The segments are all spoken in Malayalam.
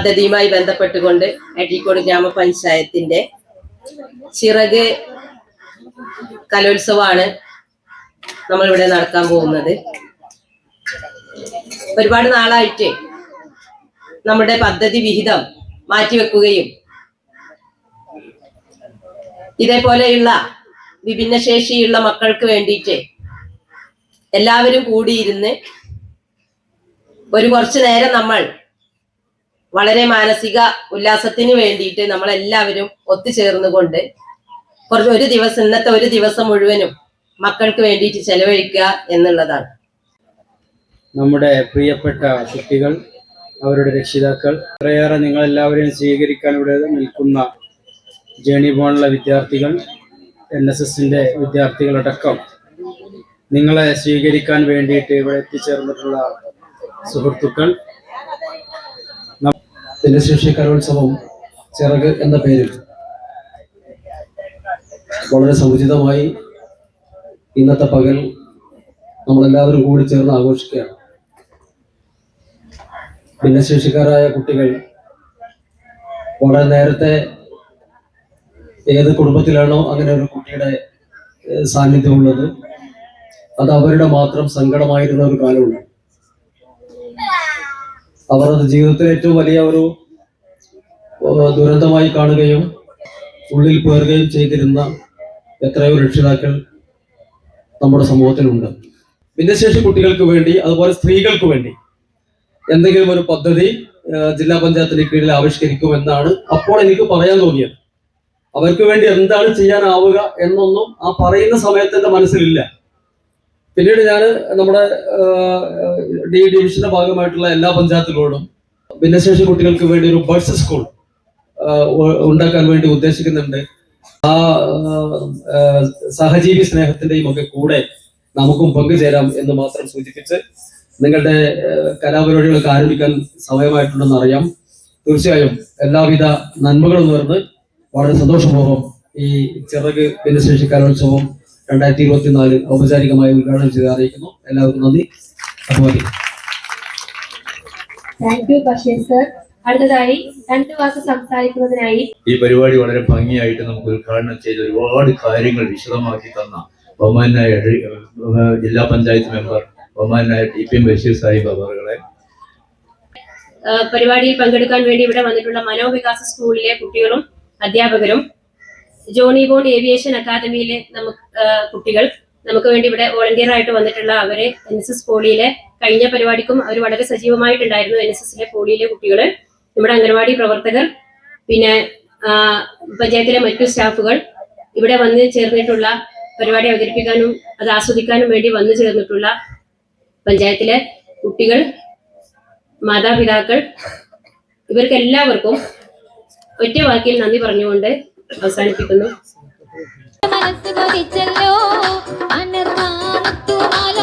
പദ്ധതിയുമായി ബന്ധപ്പെട്ടുകൊണ്ട് അഴീക്കോട് ഗ്രാമപഞ്ചായത്തിന്റെ ചിറക് കലോത്സവമാണ് നമ്മളിവിടെ നടക്കാൻ പോകുന്നത്. ഒരുപാട് നാളായിട്ട് നമ്മുടെ പദ്ധതി വിഹിതം മാറ്റിവെക്കുകയും ഇതേപോലെയുള്ള വിഭിന്നശേഷിയുള്ള മക്കൾക്ക് വേണ്ടിയിട്ട് എല്ലാവരും കൂടിയിരുന്ന് ഒരു കുറച്ചു നേരം നമ്മൾ വളരെ മാനസിക ഉല്ലാസത്തിന് വേണ്ടിയിട്ട് നമ്മളെല്ലാവരും ഒത്തുചേർന്നുകൊണ്ട് കുറച്ച് ഒരു ദിവസം ഇന്നത്തെ ഒരു ദിവസം മുഴുവനും മക്കൾക്ക് വേണ്ടിയിട്ട് ചെലവഴിക്കുക എന്നുള്ളതാണ്. നമ്മുടെ പ്രിയപ്പെട്ട കുട്ടികൾ അവരുടെ രക്ഷിതാക്കൾ കുറേയേറെ നിങ്ങളെല്ലാവരെയും സ്വീകരിക്കാൻ ഇവിടെ നിൽക്കുന്ന ജേണി പോണുള്ള വിദ്യാർത്ഥികൾ എൻ എസ് എസിന്റെ വിദ്യാർത്ഥികളടക്കം നിങ്ങളെ സ്വീകരിക്കാൻ വേണ്ടിയിട്ട് ഇവിടെ എത്തിച്ചേർന്നിട്ടുള്ള സുഹൃത്തുക്കൾ ഭിന്നശേഷി കലോത്സവം ചിറക് എന്ന പേരിൽ വളരെ സമുചിതമായി ഇന്നത്തെ പകൽ നമ്മളെല്ലാവരും കൂടി ചേർന്ന് ആഘോഷിക്കുകയാണ്. ഭിന്നശേഷിക്കാരായ കുട്ടികൾ വളരെ നേരത്തെ ഏത് കുടുംബത്തിലാണോ അങ്ങനെ ഒരു കുട്ടിയുടെ സാന്നിധ്യമുള്ളത്. അത് അവരുടെ മാത്രം സങ്കടമായിരുന്ന ഒരു കാലമുണ്ട്. അവർ അത് ജീവിതത്തിലെ ഏറ്റവും വലിയ ഒരു ദുരന്തമായി കാണുകയും ഉള്ളിൽ പേറുകയും ചെയ്തിരുന്ന എത്രയോ രക്ഷിതാക്കൾ നമ്മുടെ സമൂഹത്തിലുണ്ട്. ഭിന്നശേഷി കുട്ടികൾക്ക് വേണ്ടി അതുപോലെ സ്ത്രീകൾക്ക് വേണ്ടി എന്തെങ്കിലും ഒരു പദ്ധതി ജില്ലാ പഞ്ചായത്തിന്റെ കീഴിൽ ആവിഷ്കരിക്കുമെന്നാണ് അപ്പോൾ എനിക്ക് പറയാൻ തോന്നിയത്. അവർക്ക് വേണ്ടി എന്താണ് ചെയ്യാനാവുക എന്നൊന്നും ആ പറയുന്ന സമയത്ത് എന്റെ മനസ്സിലില്ല. പിന്നീട് ഞാൻ നമ്മുടെ ഡി ഡിവിഷന്റെ ഭാഗമായിട്ടുള്ള എല്ലാ പഞ്ചായത്തുകളോടും ഭിന്നശേഷി കുട്ടികൾക്ക് വേണ്ടി ഒരു ബഡ്സ് സ്കൂൾ ഉണ്ടാക്കാൻ വേണ്ടി ഉദ്ദേശിക്കുന്നുണ്ട്. ആ സഹജീവി സ്നേഹത്തിന്റെയും ഒക്കെ കൂടെ നമുക്കും പങ്കുചേരാം എന്ന് മാത്രം സൂചിപ്പിച്ച് നിങ്ങളുടെ കലാപരിപാടികൾക്ക് ആരംഭിക്കാൻ സമയമായിട്ടുണ്ടെന്ന് അറിയാം. തീർച്ചയായും എല്ലാവിധ നന്മകളും നേർന്ന് വളരെ സന്തോഷപൂർവം ഈ ചിറക് ഭിന്നശേഷി കലോത്സവം രണ്ടായിരത്തി ഇരുപത്തിനാല് ഔപചാരികമായി ഉദ്ഘാടനം ചെയ്ത് അറിയിക്കുന്നു. എല്ലാവർക്കും നന്ദി. അതുപോലെ താങ്ക് യു ബഷീർ സർ അടുത്തതായി രണ്ട് വാക്ക് സംസാരിക്കുന്നതിനായി ഈ പരിപാടി വളരെ ഭംഗിയായിട്ട് നമുക്ക് ഉദ്ഘാടനം ചെയ്ത് ഒരുപാട് കാര്യങ്ങൾ വിശദമാക്കി തന്ന ബഹുമാനായ ജില്ലാ പഞ്ചായത്ത് മെമ്പർ ബഹുമാനായ T P M Basheer Sahib അവറുകളെ. പരിപാടിയിൽ പങ്കെടുക്കാൻ വേണ്ടി ഇവിടെ വന്നിട്ടുള്ള മനോവികാസ സ്കൂളിലെ കുട്ടികളും അധ്യാപകരും ജോണി ബോൺ ഏവിയേഷൻ അക്കാദമിയിലെ നമുക്ക് കുട്ടികൾ നമുക്ക് വേണ്ടി ഇവിടെ വോളണ്ടിയർ ആയിട്ട് വന്നിട്ടുള്ള അവരെ എൻ എസ് എസ് പോളിയിലെ കഴിഞ്ഞ പരിപാടിക്കും അവർ വളരെ സജീവമായിട്ടുണ്ടായിരുന്നു എൻ എസ് എസിലെ പോളിയിലെ കുട്ടികൾ. നമ്മുടെ അംഗൻവാടി പ്രവർത്തകർ പിന്നെ പഞ്ചായത്തിലെ മറ്റു സ്റ്റാഫുകൾ ഇവിടെ വന്ന് ചേർന്നിട്ടുള്ള പരിപാടി അവതരിപ്പിക്കാനും അത് ആസ്വദിക്കാനും വേണ്ടി വന്നു ചേർന്നിട്ടുള്ള പഞ്ചായത്തിലെ കുട്ടികൾ മാതാപിതാക്കൾ ഇവർക്ക് എല്ലാവർക്കും ഒറ്റ വാക്കിൽ നന്ദി പറഞ്ഞുകൊണ്ട് അവസാനിപ്പിക്കുന്നു മനസ്സ് കൊതിച്ചല്ലോ അനർമാനത്തു മാല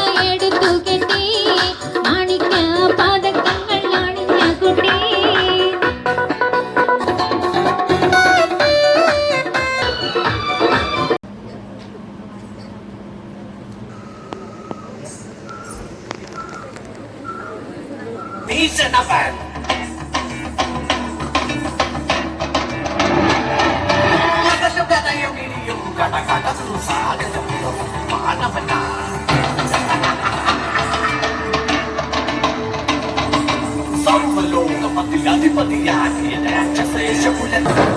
கடகடன்னு சாதகம் மாணவனா சர்வலோகமத்தில் அதிபதியாகிய ராட்சசேஷ குலத்தில்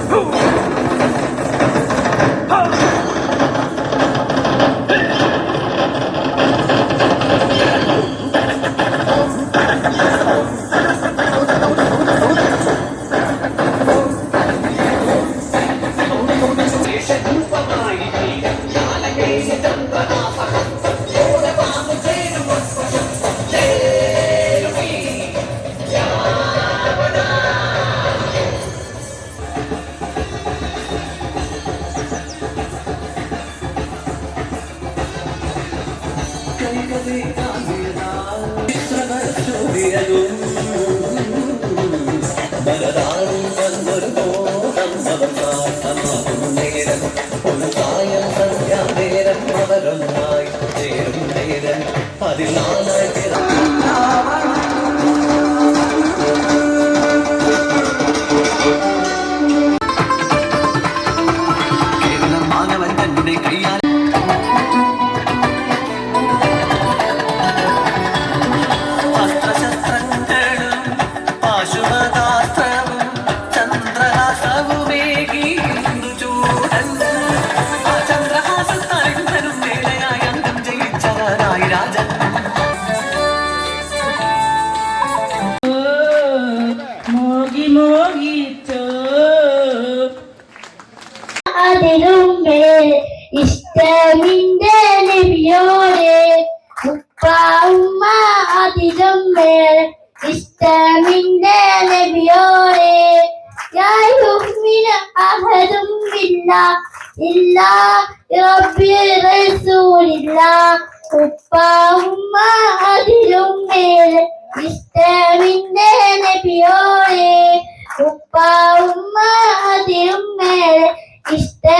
ഉപ്പ ഉമ്മ അതിലും മേലെ ഇഷ്ടമിന്റെ യുഹ്മിന അഹദും ബില്ലാ ഇല്ലാ റബ്ബി റസൂലില്ലാ. ഉപ്പ ഉമ്മ അതിലും മേലെ ഇഷ്ടമിന്റെ നബിയോരെ ഉപ്പ ഉമ്മ അതിലും മേലെ ഇഷ്ടമിന്റെ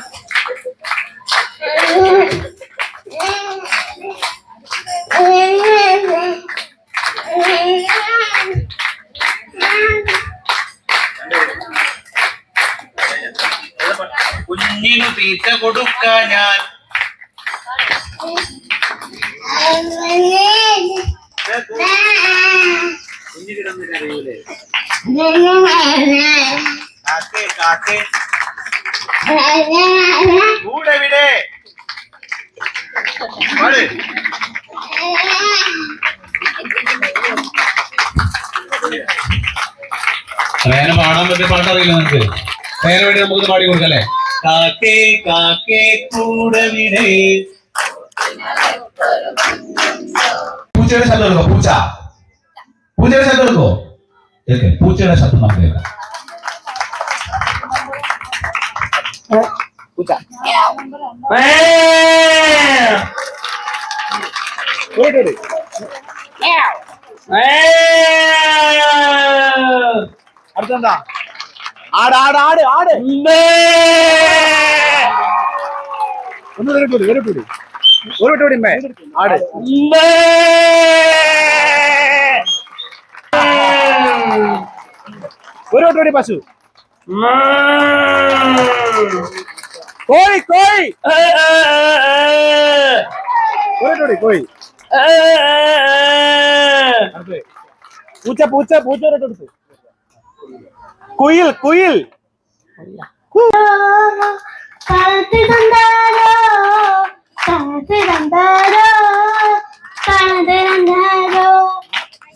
അറിയൂലേ കാക്കേ കാക്കേ. പാട്. പാടാൻ പറ്റിയ പാട്ടറിയില്ല നിനക്ക്? നേരെ വേണ്ടി നമുക്ക് പാടി കൊടുക്കല്ലേ? കാക്കേ കാക്കേ കൂടെ വിടേ പൂച്ചയുടെ ശബ്ദം എടുക്കോ പൂച്ച? പൂച്ചയുടെ ശബ്ദം എടുക്കോ? இருக்கு பூச்சையில சத்தம் நான் கேட்கிறேன் பூச்சா அடுத்தா ஆடு ஆடு ஆடு ஆடு ஒன்று வெரி குட் வெரி குட் ஒரு விட்டு விடுமே ஆடு ഒരു കൂടി പശു. കോഴി കോഴി. ഒരു കൂടി കോഴി. പൂച്ച പൂച്ച പൂച്ച പൂച്ച ഒരെണ്ണം കുയിൽ കുയിൽ. കാണത്തിരണ്ടാരോ കാണത്തിരണ്ടാരോ കാണത്തിരണ്ടാരോ സൂര്യൻ ഉദിച്ച വന്നേ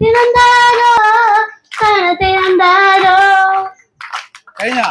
തിരണ്ടാരോ കാണത്തിരണ്ടാരോ കഴിഞ്ഞ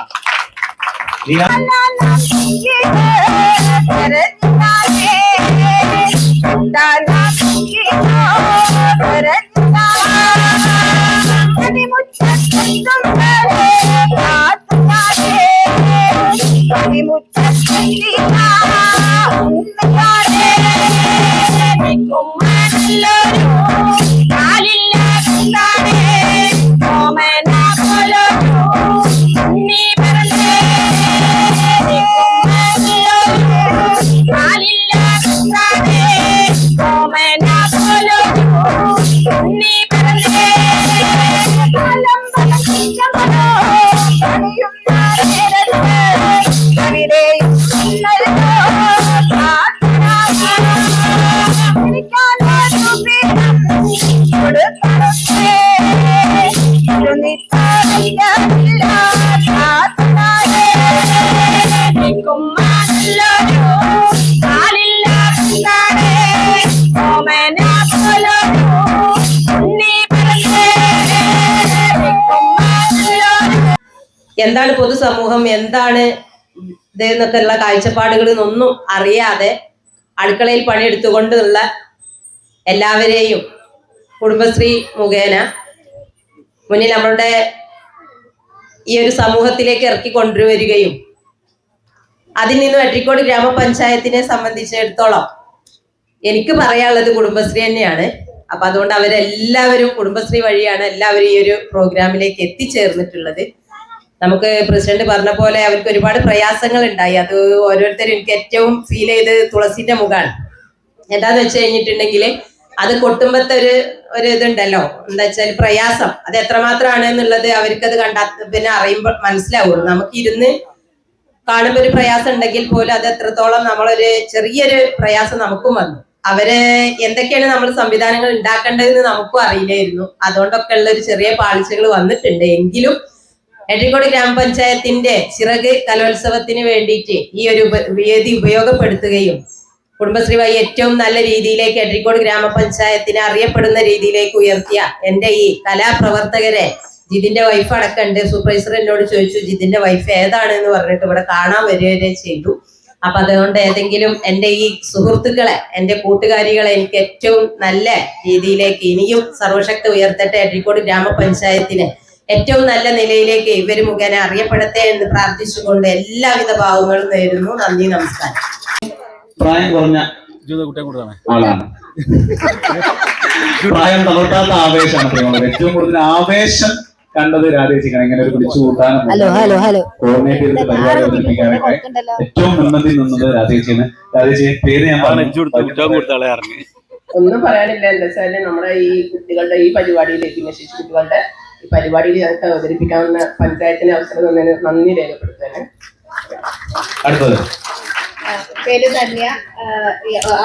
എന്താണ് പൊതുസമൂഹം എന്താണ് ഇത് എന്നൊക്കെയുള്ള കാഴ്ചപ്പാടുകളിൽ നിന്നൊന്നും അറിയാതെ അടുക്കളയിൽ പണിയെടുത്തുകൊണ്ടുള്ള എല്ലാവരെയും കുടുംബശ്രീ മുഖേന മുന്നിൽ നമ്മളുടെ ഈ ഒരു സമൂഹത്തിലേക്ക് ഇറക്കി കൊണ്ടുവരികയും അതിൽ നിന്ന് വെട്ടിക്കോട് ഗ്രാമപഞ്ചായത്തിനെ സംബന്ധിച്ചിടത്തോളം എനിക്ക് പറയാനുള്ളത് കുടുംബശ്രീ തന്നെയാണ്. അപ്പൊ അതുകൊണ്ട് അവരെല്ലാവരും കുടുംബശ്രീ വഴിയാണ് എല്ലാവരും ഈ ഒരു പ്രോഗ്രാമിലേക്ക് എത്തിച്ചേർന്നിട്ടുള്ളത്. നമുക്ക് പ്രസിഡന്റ് പറഞ്ഞ പോലെ അവർക്ക് ഒരുപാട് പ്രയാസങ്ങൾ ഉണ്ടായി അത് ഓരോരുത്തരും എനിക്ക് ഏറ്റവും ഫീൽ ചെയ്ത് തുളസിന്റെ മുഖാണ്. എന്താന്ന് വെച്ച് കഴിഞ്ഞിട്ടുണ്ടെങ്കിൽ അത് കൊട്ടുമ്പത്തെ ഒരു ഒരു ഇതുണ്ടല്ലോ. എന്താ വെച്ചാൽ പ്രയാസം. അത് എത്രമാത്രമാണ് എന്നുള്ളത് അവർക്കത് കണ്ടാ പിന്നെ അറിയുമ്പോൾ മനസ്സിലാവുള്ളൂ. നമുക്ക് ഇരുന്ന് കാണുമ്പോൾ ഒരു പ്രയാസം ഉണ്ടെങ്കിൽ പോലും അത് എത്രത്തോളം നമ്മളൊരു ചെറിയൊരു പ്രയാസം നമുക്കും വന്നു. അവർ എന്തൊക്കെയാണ് നമ്മൾ സംവിധാനങ്ങൾ ഉണ്ടാക്കേണ്ടതെന്ന് നമുക്കും അറിയില്ലായിരുന്നു. അതുകൊണ്ടൊക്കെ ഉള്ള ഒരു ചെറിയ പാളിച്ചകൾ വന്നിട്ടുണ്ട്. എങ്കിലും എട്ടിക്കോട് ഗ്രാമപഞ്ചായത്തിന്റെ ചിറക് കലോത്സവത്തിന് വേണ്ടിയിട്ട് ഈ ഒരു വേദി ഉപയോഗപ്പെടുത്തുകയും കുടുംബശ്രീ വഴി ഏറ്റവും നല്ല രീതിയിലേക്ക് എട്രിക്കോട് ഗ്രാമപഞ്ചായത്തിനെ അറിയപ്പെടുന്ന രീതിയിലേക്ക് ഉയർത്തിയ എന്റെ ഈ കലാപ്രവർത്തകരെ ജിതിന്റെ വൈഫ് അടക്കമുണ്ട് സൂപ്പർവൈസർ എന്നോട് ചോദിച്ചു ജിതിന്റെ വൈഫ് ഏതാണ് എന്ന് പറഞ്ഞിട്ട് ഇവിടെ കാണാൻ വരികയും ചെയ്തു. അപ്പൊ അതുകൊണ്ട് ഏതെങ്കിലും എന്റെ ഈ സുഹൃത്തുക്കളെ എന്റെ കൂട്ടുകാരികളെ എനിക്ക് ഏറ്റവും നല്ല രീതിയിലേക്ക് ഇനിയും സർവശക്തി ഉയർത്തട്ടെ എട്രിക്കോട് ഗ്രാമപഞ്ചായത്തിനെ. ഏറ്റവും നല്ല നിലയിലേക്ക് ഇവർ മുഖേന അറിയപ്പെടട്ടെ എന്ന് പ്രാർത്ഥിച്ചുകൊണ്ട് എല്ലാവിധ ഭാവങ്ങളും നേരുന്നു. നന്ദി നമസ്കാരം. പ്രായം കുറഞ്ഞ ആളാണ്. പ്രായം തളർത്താത്ത ആവേശമാണ് ഏറ്റവും കൂടുതൽ ആവേശം കണ്ടത് രാധേച്ചിക്കാണ്. ഇങ്ങനെ ഒരു പിടിച്ചു കൂട്ടാനും കോർഡിനേറ്റ് ചെയ്ത് പരിപാടി അവതരിപ്പിക്കാനൊക്കെ ഏറ്റവും മുൻപന്തി നിന്നത് രാധേച്ചിയാണ്. രാധേച്ചി പേര് ഞാൻ പറഞ്ഞു. ഒന്നും പറയാനില്ല. എന്താ വെച്ചാൽ നമ്മുടെ ഈ കുട്ടികളുടെ ഈ പരിപാടിയിലേക്ക് മെസ്സേജ് കുട്ടികളുടെ ഈ പരിപാടിയിൽ ഞങ്ങൾക്ക് അവതരിപ്പിക്കാവുന്ന പഞ്ചായത്തിന് അവസരം തന്നതിന് നന്ദി രേഖപ്പെടുത്തുകയാണ്. അടുത്തത്. പേര് ധന്യ.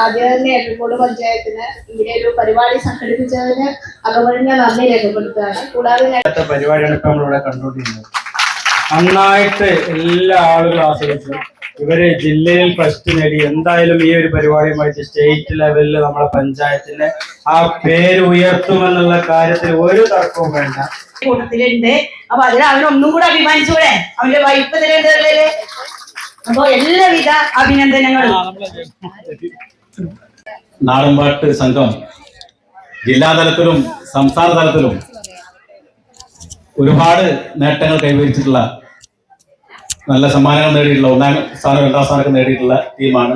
ആദ്യം തന്നെ എഴുകോട് പഞ്ചായത്തിന് ഇവിടെ ഒരു പരിപാടി സംഘടിപ്പിച്ചതിന് അകമഴിഞ്ഞ നന്ദി രേഖപ്പെടുത്തുകയാണ്. കൂടാതെ ഇന്നത്തെ പരിപാടിയാണ് ഇപ്പൊ നമ്മളിവിടെ കണ്ടുകൊണ്ടിരുന്നത് നന്നായിട്ട് എല്ലാ ആളുകളും ആസ്വദിച്ചു. ഇവർ ജില്ലയിൽ ഫസ്റ്റ് നേടി. എന്തായാലും ഈ ഒരു പരിപാടിയുമായിട്ട് സ്റ്റേറ്റ് ലെവലിൽ നമ്മളെ പഞ്ചായത്തിന്റെ ആ പേര് ഉയർത്തുമെന്നുള്ള കാര്യത്തിൽ ഒരു തർക്കവും വേണ്ട. കൂട്ടത്തിലുണ്ട്. അപ്പൊ അതിൽ അവൻ ഒന്നും കൂടെ അഭിമാനിച്ചൂടെ? അവന്റെ വൈഫ് ഇതിലുണ്ട് അപ്പൊ എല്ലാവിധ അഭിനന്ദനങ്ങളും. നാടൻപാട്ട് സംഘം ജില്ലാതലത്തിലും സംസ്ഥാന തലത്തിലും ഒരുപാട് നേട്ടങ്ങൾ കൈവരിച്ചിട്ടുള്ള നല്ല സമ്മാനങ്ങൾ നേടിയിട്ടുള്ള ഒന്നാം സ്ഥാനം രണ്ടാം സ്ഥാനമൊക്കെ നേടിയിട്ടുള്ള ടീമാണ്